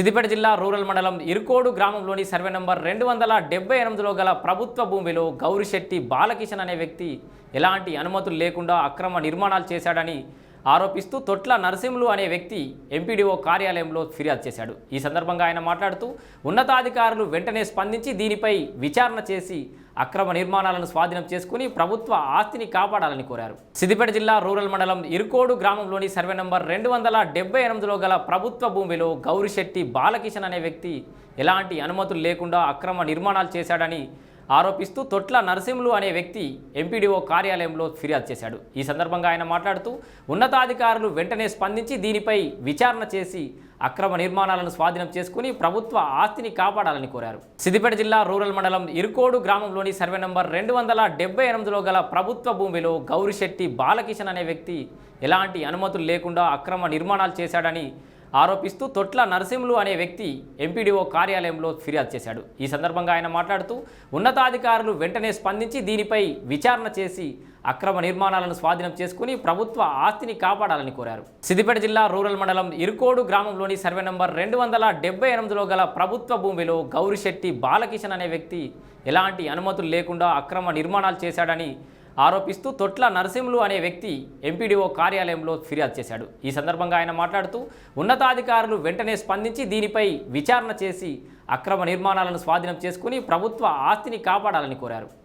సిద్దిపేట జిల్లా రూరల్ మండలం ఇరుకోడు గ్రామంలోని సర్వే నంబర్ రెండు వందల డెబ్బై ఎనిమిదిలో గల ప్రభుత్వ భూమిలో గౌరిశెట్టి బాలకిషన్ అనే వ్యక్తి ఎలాంటి అనుమతులు లేకుండా అక్రమ నిర్మాణాలు చేశాడని ఆరోపిస్తూ తొట్ల నరసింహులు అనే వ్యక్తి ఎంపీడీఓ కార్యాలయంలో ఫిర్యాదు చేశాడు. ఈ సందర్భంగా ఆయన మాట్లాడుతూ ఉన్నతాధికారులు వెంటనే స్పందించి దీనిపై విచారణ చేసి అక్రమ నిర్మాణాలను స్వాధీనం చేసుకుని ప్రభుత్వ ఆస్తిని కాపాడాలని కోరారు. సిద్దిపేట జిల్లా రూరల్ మండలం ఇరుకోడు గ్రామంలోని సర్వే నంబర్ రెండు వందల డెబ్బై ఎనిమిదిలో గల ప్రభుత్వ భూమిలో గౌరిశెట్టి బాలకిషన్ అనే వ్యక్తి ఎలాంటి అనుమతులు లేకుండా అక్రమ నిర్మాణాలు చేశాడని ఆరోపిస్తూ తొట్ల నరసింహులు అనే వ్యక్తి ఎంపీడీఓ కార్యాలయంలో ఫిర్యాదు చేశాడు. ఈ సందర్భంగా ఆయన మాట్లాడుతూ ఉన్నతాధికారులు వెంటనే స్పందించి దీనిపై విచారణ చేసి అక్రమ నిర్మాణాలను స్వాధీనం చేసుకుని ప్రభుత్వ ఆస్తిని కాపాడాలని కోరారు. సిద్దిపేట జిల్లా రూరల్ మండలం ఇరుకోడు గ్రామంలోని సర్వే నంబర్ రెండు వందల డెబ్బై ఎనిమిదిలో గల ప్రభుత్వ భూమిలో గౌరిశెట్టి బాలకిషన్ అనే వ్యక్తి ఎలాంటి అనుమతులు లేకుండా అక్రమ నిర్మాణాలు చేశాడని ఆరోపిస్తూ తొట్ల నరసింహులు అనే వ్యక్తి ఎంపీడీఓ కార్యాలయంలో ఫిర్యాదు చేశాడు. ఈ సందర్భంగా ఆయన మాట్లాడుతూ ఉన్నతాధికారులు వెంటనే స్పందించి దీనిపై విచారణ చేసి అక్రమ నిర్మాణాలను స్వాధీనం చేసుకుని ప్రభుత్వ ఆస్తిని కాపాడాలని కోరారు. సిద్దిపేట జిల్లా రూరల్ మండలం ఇరుకోడు గ్రామంలోని సర్వే నంబర్ రెండు వందల డెబ్బై ఎనిమిదిలో గల ప్రభుత్వ భూమిలో గౌరిశెట్టి బాలకిషన్ అనే వ్యక్తి ఎలాంటి అనుమతులు లేకుండా అక్రమ నిర్మాణాలు చేశాడని ఆరోపిస్తూ తొట్ల నరసింహులు అనే వ్యక్తి ఎంపీడీఓ కార్యాలయంలో ఫిర్యాదు చేశాడు. ఈ సందర్భంగా ఆయన మాట్లాడుతూ ఉన్నతాధికారులు వెంటనే స్పందించి దీనిపై విచారణ చేసి అక్రమ నిర్మాణాలను స్వాధీనం చేసుకుని ప్రభుత్వ ఆస్తిని కాపాడాలని కోరారు.